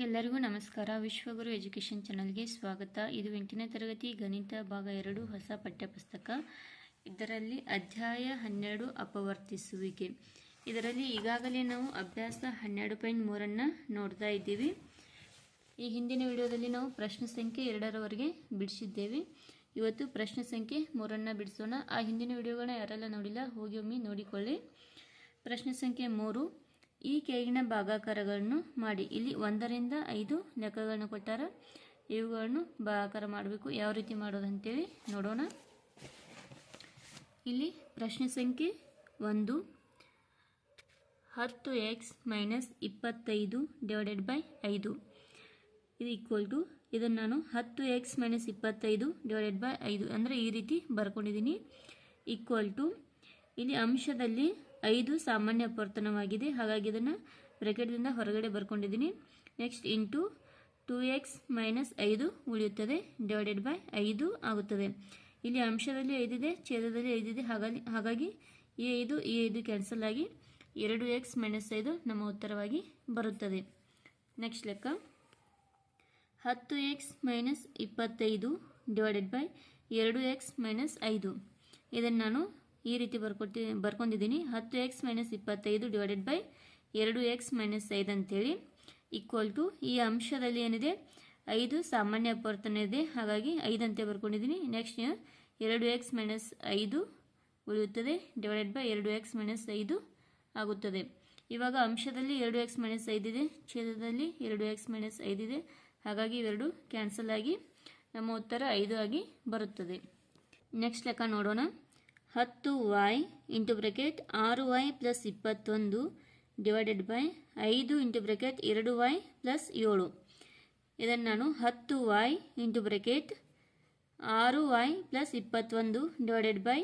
ಎಲ್ಲರಿಗೂ ನಮಸ್ಕಾರ. ವಿಶ್ವಗುರು ಎಜುಕೇಷನ್ ಚಾನಲ್ಗೆ ಸ್ವಾಗತ. ಇದು ಎಂಟನೇ ತರಗತಿ ಗಣಿತ ಭಾಗ ಎರಡು ಹೊಸ ಪಠ್ಯಪುಸ್ತಕ. ಇದರಲ್ಲಿ ಅಧ್ಯಾಯ ಹನ್ನೆರಡು ಅಪವರ್ತಿಸುವಿಕೆ. ಇದರಲ್ಲಿ ಈಗಾಗಲೇ ನಾವು ಅಭ್ಯಾಸ ಹನ್ನೆರಡು ಪಾಯಿಂಟ್ ಮೂರನ್ನು ನೋಡ್ತಾ ಇದ್ದೀವಿ. ಈ ಹಿಂದಿನ ವಿಡಿಯೋದಲ್ಲಿ ನಾವು ಪ್ರಶ್ನೆ ಸಂಖ್ಯೆ ಎರಡರವರೆಗೆ ಬಿಡಿಸಿದ್ದೇವೆ. ಇವತ್ತು ಪ್ರಶ್ನೆ ಸಂಖ್ಯೆ ಮೂರನ್ನು ಬಿಡಿಸೋಣ. ಆ ಹಿಂದಿನ ವಿಡಿಯೋಗಳನ್ನ ಯಾರೆಲ್ಲ ನೋಡಿಲ್ಲ, ಹೋಗಿ ಒಮ್ಮೆ ನೋಡಿಕೊಳ್ಳಿ. ಪ್ರಶ್ನೆ ಸಂಖ್ಯೆ ಮೂರು. ಈ ಕೆಳಗಿನ ಭಾಗಾಕಾರಗಳನ್ನು ಮಾಡಿ. ಇಲ್ಲಿ ಒಂದರಿಂದ ಐದು ಲೆಕ್ಕಗಳನ್ನು ಕೊಟ್ಟಾರ. ಇವುಗಳನ್ನು ಭಾಗಾಕಾರ ಮಾಡಬೇಕು. ಯಾವ ರೀತಿ ಮಾಡೋದು ಅಂತೇಳಿ ನೋಡೋಣ. ಇಲ್ಲಿ ಪ್ರಶ್ನೆ ಸಂಖ್ಯೆ ಒಂದು. ಹತ್ತು ಎಕ್ಸ್ ಮೈನಸ್ ಇಪ್ಪತ್ತೈದು ಡಿವೈಡೆಡ್ ಬೈ ಐದು. ಇದು ಈಕ್ವಲ್ ಟು, ಇದನ್ನು ನಾನು ಹತ್ತು ಎಕ್ಸ್ ಮೈನಸ್ ಇಪ್ಪತ್ತೈದು ಡಿವೈಡೆಡ್ ಬೈ ಐದು. ಅಂದರೆ ಈ ರೀತಿ ಬರ್ಕೊಂಡಿದ್ದೀನಿ. ಈಕ್ವಲ್ ಟು, ಇಲ್ಲಿ ಅಂಶದಲ್ಲಿ ಐದು ಸಾಮಾನ್ಯ ಅಪವರ್ತನವಾಗಿದೆ. ಹಾಗಾಗಿ ಇದನ್ನು ಬ್ರೆಕೆಟ್ದಿಂದ ಹೊರಗಡೆ ಬರ್ಕೊಂಡಿದ್ದೀನಿ. Next into two x minus ಐದು ಉಳಿಯುತ್ತದೆ. ಡಿವೈಡೆಡ್ ಬೈ ಐದು ಆಗುತ್ತದೆ. ಇಲ್ಲಿ ಅಂಶದಲ್ಲಿ ಐದಿದೆ, ಛೇದದಲ್ಲಿ ಐದಿದೆ. ಹಾಗಾಗಿ ಹಾಗಾಗಿ ಈ ಐದು ಈ ಐದು ಕ್ಯಾನ್ಸಲ್ ಆಗಿ ಎರಡು ಎಕ್ಸ್ ಮೈನಸ್ ಐದು ನಮ್ಮ ಉತ್ತರವಾಗಿ ಬರುತ್ತದೆ. ನೆಕ್ಸ್ಟ್ ಲೆಕ್ಕ. ಹತ್ತು ಎಕ್ಸ್ ಮೈನಸ್ ಇಪ್ಪತ್ತೈದು ಡಿವೈಡೆಡ್ ಬೈ ಎರಡು ಎಕ್ಸ್ ಮೈನಸ್ ಐದು. ಇದನ್ನು ನಾನು ಈ ರೀತಿ ಬರ್ಕೊತಿ ಬರ್ಕೊಂಡಿದ್ದೀನಿ. ಹತ್ತು ಎಕ್ಸ್ ಮೈನಸ್ ಇಪ್ಪತ್ತೈದು ಡಿವೈಡೆಡ್ ಬೈ ಎರಡು ಎಕ್ಸ್ ಮೈನಸ್ ಐದು ಅಂತೇಳಿ ಈಕ್ವಲ್ ಟು ಈ ಅಂಶದಲ್ಲಿ ಏನಿದೆ? ಐದು ಸಾಮಾನ್ಯ ಅಪವರ್ತನ ಇದೆ. ಹಾಗಾಗಿ ಐದಂತೆ ಬರ್ಕೊಂಡಿದ್ದೀನಿ. ನೆಕ್ಸ್ಟ್ ಎರಡು ಎಕ್ಸ್ ಮೈನಸ್ ಐದು ಉಳಿಯುತ್ತದೆ. ಡಿವೈಡೆಡ್ ಬೈ ಎರಡು ಎಕ್ಸ್ ಮೈನಸ್ ಐದು ಆಗುತ್ತದೆ. ಇವಾಗ ಅಂಶದಲ್ಲಿ ಎರಡು ಎಕ್ಸ್ ಮೈನಸ್ ಐದಿದೆ ಛೇದದಲ್ಲಿ ಎರಡು ಎಕ್ಸ್ ಮೈನಸ್ ಐದಿದೆ ಹಾಗಾಗಿ ಇವೆರಡು ಕ್ಯಾನ್ಸಲ್ ಆಗಿ ನಮ್ಮ ಉತ್ತರ ಐದು ಆಗಿ ಬರುತ್ತದೆ. ನೆಕ್ಸ್ಟ್ ಲೆಕ್ಕ ನೋಡೋಣ. ಹತ್ತು ವೈ ಇಂಟು ಬ್ರೆಕೆಟ್ ಆರು ವೈ ಪ್ಲಸ್ ಇಪ್ಪತ್ತೊಂದು ಡಿವೈಡೆಡ್ ಬೈ ಐದು ಇಂಟು ಬ್ರೆಕೆಟ್ ಎರಡು ವೈ ಪ್ಲಸ್ ಏಳು. ಇದನ್ನು ನಾನು ಹತ್ತು ವೈ ಇಂಟು ಬ್ರೆಕೆಟ್ ಆರು ವೈ ಪ್ಲಸ್ ಇಪ್ಪತ್ತೊಂದು ಡಿವೈಡೆಡ್ ಬೈ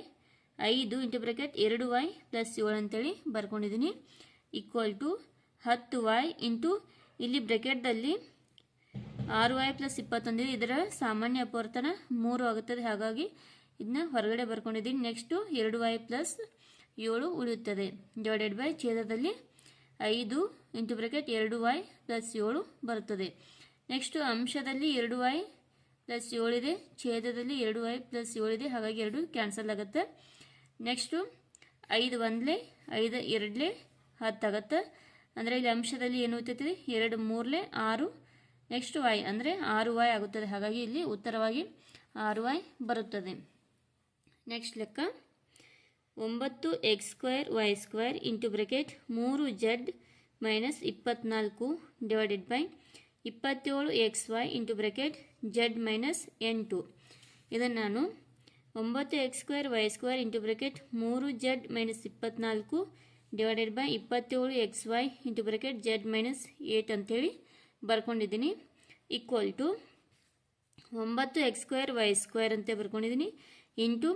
ಐದು ಇಂಟು ಬ್ರೆಕೆಟ್ ಎರಡು ವೈ ಪ್ಲಸ್ ಏಳು ಅಂತೇಳಿ ಬರ್ಕೊಂಡಿದ್ದೀನಿ. ಈಕ್ವಲ್ ಟು ಹತ್ತು ವೈ ಇಂಟು ಇಲ್ಲಿ ಬ್ರೆಕೆಟ್ದಲ್ಲಿ ಆರು ವೈ ಪ್ಲಸ್ ಇಪ್ಪತ್ತೊಂದು ಇದರ ಸಾಮಾನ್ಯ ಅಪವರ್ತನ ಮೂರು ಆಗುತ್ತದೆ. ಹಾಗಾಗಿ ಇದನ್ನ ಹೊರಗಡೆ ಬರ್ಕೊಂಡಿದ್ದೀನಿ. ನೆಕ್ಸ್ಟು ಎರಡು ವೈ ಪ್ಲಸ್ ಏಳು ಉಳಿಯುತ್ತದೆ. ಡಿವೈಡೆಡ್ ಬೈ ಛೇದದಲ್ಲಿ ಐದು ಇಂಟು ಬ್ರೆಕೆಟ್ ಎರಡು ವೈ ಪ್ಲಸ್ ಏಳು ಬರುತ್ತದೆ. ನೆಕ್ಸ್ಟು ಅಂಶದಲ್ಲಿ ಎರಡು ವೈ ಪ್ಲಸ್ ಏಳಿದೆ ಛೇದದಲ್ಲಿ ಎರಡು ವೈ ಪ್ಲಸ್ ಏಳಿದೆ ಹಾಗಾಗಿ ಎರಡು ಕ್ಯಾನ್ಸಲ್ ಆಗುತ್ತೆ. ನೆಕ್ಸ್ಟು ಐದು ಒಂದಲೇ, ಐದು ಎರಡಲೇ ಹತ್ತಾಗತ್ತೆ ಅಂದರೆ ಇಲ್ಲಿ ಅಂಶದಲ್ಲಿ ಏನು ಉತ್ತೈತಿ ಎರಡು ಮೂರಲೇ, ಆರು. ನೆಕ್ಸ್ಟ್ ವೈ ಅಂದರೆ ಆರು ವೈ ಆಗುತ್ತದೆ. ಹಾಗಾಗಿ ಇಲ್ಲಿ ಉತ್ತರವಾಗಿ ಆರು ವೈ ಬರುತ್ತದೆ. ನೆಕ್ಸ್ಟ್ ಲೆಕ್ಕ. ಒಂಬತ್ತು x square y square into bracket ಮೂರು ಜಡ್ ಮೈನಸ್ ಇಪ್ಪತ್ನಾಲ್ಕು ಡಿವೈಡೆಡ್ ಬೈ ಇಪ್ಪತ್ತೇಳು x y into bracket z minus eight. ಇದನ್ನು ನಾನು ಒಂಬತ್ತು X square Y square into bracket ಮೂರು ಜಡ್ ಮೈನಸ್ ಇಪ್ಪತ್ನಾಲ್ಕು ಡಿವೈಡೆಡ್ ಬೈ ಇಪ್ಪತ್ತೇಳು ಎಕ್ಸ್ ವೈ ಇಂಟು ಬ್ರೆಕೆಟ್ ಜಡ್ ಮೈನಸ್ ಏಟ್ ಅಂಥೇಳಿ ಬರ್ಕೊಂಡಿದ್ದೀನಿ. ಈಕ್ವಲ್ ಟು ಒಂಬತ್ತು ಎಕ್ಸ್ ಸ್ಕ್ವೇರ್ ವೈ ಸ್ಕ್ವೇರ್ ಅಂತ ಬರ್ಕೊಂಡಿದ್ದೀನಿ. ಇಂಟು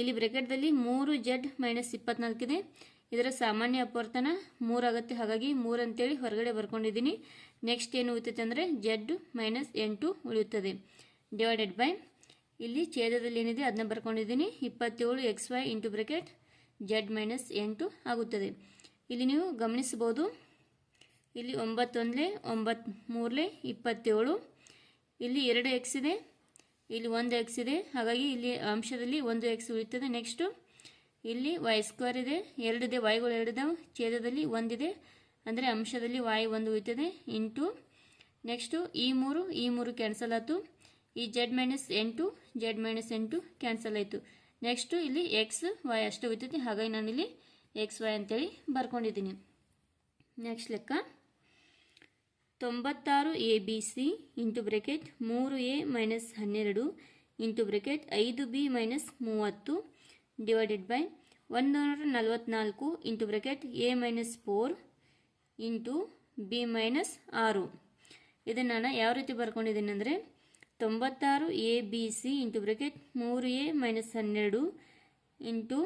ಇಲ್ಲಿ ಬ್ರೆಕೆಟ್ದಲ್ಲಿ ಮೂರು ಜೆಡ್ ಮೈನಸ್ ಇಪ್ಪತ್ನಾಲ್ಕಿದೆ ಇದರ ಸಾಮಾನ್ಯ ಅಪವರ್ತನ ಮೂರಾಗುತ್ತೆ ಹಾಗಾಗಿ ಮೂರು ಅಂತೇಳಿ ಹೊರಗಡೆ ಬರ್ಕೊಂಡಿದ್ದೀನಿ. ನೆಕ್ಸ್ಟ್ ಏನು ಉಳಿತೈತೆ ಅಂದರೆ ಜೆಡ್ ಮೈನಸ್ ಎಂಟು ಉಳಿಯುತ್ತದೆ. ಡಿವೈಡೆಡ್ ಬೈ ಇಲ್ಲಿ ಛೇದದಲ್ಲಿ ಏನಿದೆ ಅದನ್ನ ಬರ್ಕೊಂಡಿದ್ದೀನಿ. ಇಪ್ಪತ್ತೇಳು x y into bracket z minus ಎಂಟು ಆಗುತ್ತದೆ. ಇಲ್ಲಿ ನೀವು ಗಮನಿಸ್ಬೋದು ಇಲ್ಲಿ ಒಂಬತ್ತೊಂದಲೇ, ಒಂಬತ್ತು ಮೂರಲೇ, ಇಪ್ಪತ್ತೇಳು. ಇಲ್ಲಿ ಎರಡು ಎಕ್ಸ್ ಇದೆ. ಇಲ್ಲಿ ಒಂದು ಎಕ್ಸ್ ಇದೆ. ಹಾಗಾಗಿ ಇಲ್ಲಿ ಅಂಶದಲ್ಲಿ ಒಂದು ಎಕ್ಸ್ ಉಳಿತದೆ ನೆಕ್ಸ್ಟು ಇಲ್ಲಿ ವೈ ಸ್ಕ್ವೇರ್ ಇದೆ. ಎರಡಿದೆ. ವೈಗಳು ಎರಡಿದಾವೆ. ಛೇದದಲ್ಲಿ ಒಂದಿದೆ. ಅಂದರೆ ಅಂಶದಲ್ಲಿ ವೈ ಒಂದು ಉಳಿತದೆ ಇಂಟು ನೆಕ್ಸ್ಟು ಈ ಮೂರು. ಈ ಮೂರು ಕ್ಯಾನ್ಸಲ್ ಆಯಿತು. ಈ ಜೆಡ್ ಮೈನಸ್ ಎಂಟು ಜೆಡ್ ಮೈನಸ್ ಎಂಟು ಕ್ಯಾನ್ಸಲ್ ಆಯಿತು. ನೆಕ್ಸ್ಟು ಇಲ್ಲಿ ಎಕ್ಸ್ ವೈ ಅಷ್ಟು ಉಳಿತದೆ ಹಾಗಾಗಿ ನಾನಿಲ್ಲಿ ಎಕ್ಸ್ ವೈ ಅಂತೇಳಿ ಬರ್ಕೊಂಡಿದ್ದೀನಿ. ನೆಕ್ಸ್ಟ್ ಲೆಕ್ಕ. ತೊಂಬತ್ತಾರು a b c into bracket ಮೂರು ಎ ಮೈನಸ್ ಹನ್ನೆರಡು ಇಂಟು ಬ್ರೆಕೆಟ್ ಐದು ಬಿ ಮೈನಸ್ ಮೂವತ್ತು ಡಿವೈಡೆಡ್ ಬೈ ಒಂದೂರ ನಲವತ್ತ್ನಾಲ್ಕು into bracket a minus four into b minus ಆರು. ಇದನ್ನು ನಾನು ಯಾವ ರೀತಿ ಬರ್ಕೊಂಡಿದ್ದೀನಿ ಅಂದರೆ ತೊಂಬತ್ತಾರು a b c into bracket ಮೂರು ಎ ಮೈನಸ್ ಹನ್ನೆರಡು ಇಂಟು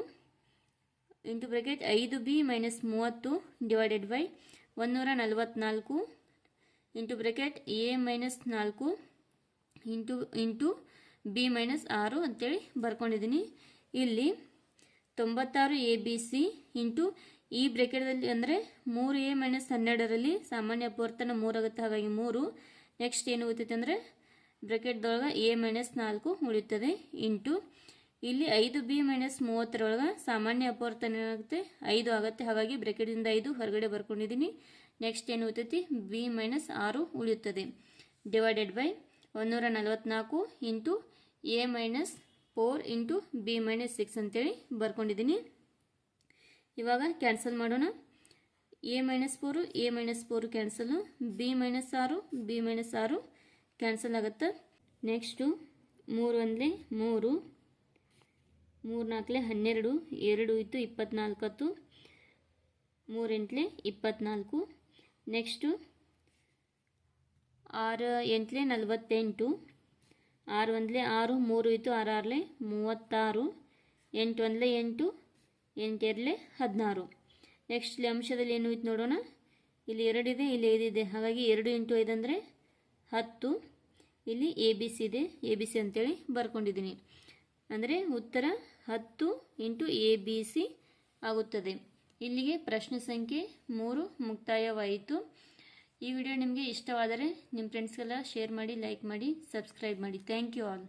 ಇಂಟು ಬ್ರೆಕೆಟ್ ಐದು ಬಿ ಮೈನಸ್ ಮೂವತ್ತು ಡಿವೈಡೆಡ್ ಬೈ ಒಂದೂರ ನಲವತ್ನಾಲ್ಕು ಇಂಟು ಬ್ರೆಕೆಟ್ ಎ ಮೈನಸ್ ನಾಲ್ಕು ಇಂಟು ಇಂಟು ಬಿ ಮೈನಸ್ ಆರು ಅಂತೇಳಿ ಬರ್ಕೊಂಡಿದ್ದೀನಿ ಇಲ್ಲಿ ತೊಂಬತ್ತಾರು ಎ ಬಿ ಸಿ ಇಂಟು ಈ ಬ್ರೆಕೆಟ್ದಲ್ಲಿ ಅಂದರೆ ಮೂರು ಎ ಮೈನಸ್ ಹನ್ನೆರಡರಲ್ಲಿ ಸಾಮಾನ್ಯ ಅಪವರ್ತನ ಮೂರಾಗುತ್ತೆ ಹಾಗಾಗಿ ಮೂರು. ನೆಕ್ಸ್ಟ್ ಏನು ಉಳಿತೈತೆ ಅಂದರೆ ಬ್ರೆಕೆಟ್ದೊಳಗೆ ಎ ಮೈನಸ್ ನಾಲ್ಕು ಉಳಿಯುತ್ತದೆ. ಇಂಟು ಇಲ್ಲಿ ಐದು ಬಿ ಮೈನಸ್ ಮೂವತ್ತರೊಳಗೆ ಸಾಮಾನ್ಯ ಅಪವರ್ತನ ಏನಾಗುತ್ತೆ? ಐದು ಆಗುತ್ತೆ. ಹಾಗಾಗಿ ಬ್ರೆಕೆಟಿಂದ ಐದು ಹೊರಗಡೆ ಬರ್ಕೊಂಡಿದ್ದೀನಿ ನೆಕ್ಸ್ಟ್ ಏನು ಉಳಿತೈತಿ? ಬಿ ಮೈನಸ್ ಆರು ಉಳಿಯುತ್ತದೆ. ಡಿವೈಡೆಡ್ ಬೈ ಒಂದೂರ ನಲವತ್ನಾಲ್ಕು into a minus four into b minus six ಅಂತೇಳಿ ಬರ್ಕೊಂಡಿದ್ದೀನಿ ಇವಾಗ ಕ್ಯಾನ್ಸಲ್ ಮಾಡೋಣ. A minus four a minus four cancel b minus ಆರು ಬಿ ಮೈನಸ್ ಆರು ಕ್ಯಾನ್ಸಲ್ ಆಗುತ್ತೆ. ನೆಕ್ಸ್ಟು ಮೂರು ಅಂದರೆ ಮೂರು. ಮೂರು ನಾಲ್ಕಲೆ ಹನ್ನೆರಡು, ಎರಡು ಇತ್ತು ಇಪ್ಪತ್ನಾಲ್ಕತ್ತು. ಮೂರೆಂಟ್ಲೆ ಇಪ್ಪತ್ನಾಲ್ಕು. ನೆಕ್ಸ್ಟು ಆರು ಎಂಟ್ಲೆ ನಲವತ್ತೆಂಟು, ಆರು ಒಂದಲೇ ಆರು, ಮೂರು ಇತ್ತು ಆರು ಆರಲೆ ಮೂವತ್ತಾರು, ಎಂಟು ಒಂದಲೇ ಎಂಟು ಎಂಟೆರಲೆ ಹದಿನಾರು. ನೆಕ್ಸ್ಟ್ ಇಲ್ಲಿ ಅಂಶದಲ್ಲಿ ಏನು ಇತ್ತು ನೋಡೋಣ. ಇಲ್ಲಿ ಎರಡಿದೆ, ಇಲ್ಲಿ ಐದಿದೆ. ಹಾಗಾಗಿ ಎರಡು ಇಂಟು ಐದು ಅಂದರೆ ಹತ್ತು. ಇಲ್ಲಿ ಎ ಬಿ ಸಿ ಇದೆ. ಎ ಬಿ ಸಿ ಅಂತೇಳಿ ಬರ್ಕೊಂಡಿದ್ದೀನಿ. ಅಂದರೆ ಉತ್ತರ ಹತ್ತು ಇಂಟು ಎ ಬಿ ಸಿ ಆಗುತ್ತದೆ. ಇಲ್ಲಿಗೆ ಪ್ರಶ್ನೆ ಸಂಖ್ಯೆ ಮೂರು ಮುಕ್ತಾಯವಾಯಿತು. ಈ ವಿಡಿಯೋ ನಿಮಗೆ ಇಷ್ಟವಾದರೆ ನಿಮ್ಮ ಫ್ರೆಂಡ್ಸ್ಗೆಲ್ಲ ಶೇರ್ ಮಾಡಿ ಲೈಕ್ ಮಾಡಿ ಸಬ್ಸ್ಕ್ರೈಬ್ ಮಾಡಿ. Thank you all